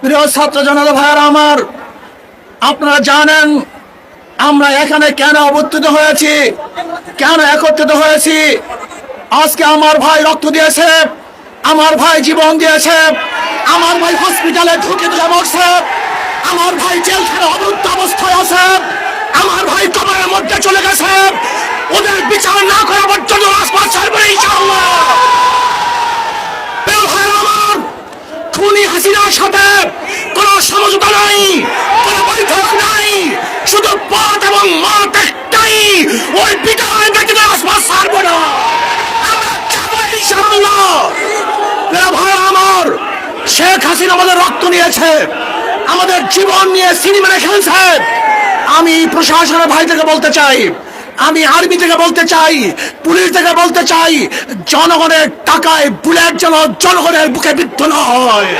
প্রিয় ছাত্র জনতা ভাইয়ারা আমার, আপনারা জানেন আমরা এখানে কেন অবস্থিত হয়েছি? কেন একত্রিত হয়েছি? আজকে আমার ভাই রক্ত দিয়েছে, আমার ভাই জীবন দিয়েছে, আমার ভাই হসপিটালে ঢুকে দিলে বসছে আমার ভাই জেলখানে হাসিনার সাথে কোন সমঝোতা নাই, কোন বৈঠক নাই, শুধু পথ এবং মত একটাই, ওই বিদায় ব্যক্তিকে আশপাশ ছাড়বো না। আমার শেখ হাসিনা আমাদের রক্ত নিয়েছে, আমাদের জীবন নিয়ে সিনেমা খেলছে আমি প্রশাসনের ভাই থেকে বলতে চাই, আমি আর্মি থেকে বলতে চাই, পুলিশ থেকে বলতে চাই, জনগণের টাকায় বুলেট যেন জনগণের বুকে বিদ্ধ না হয়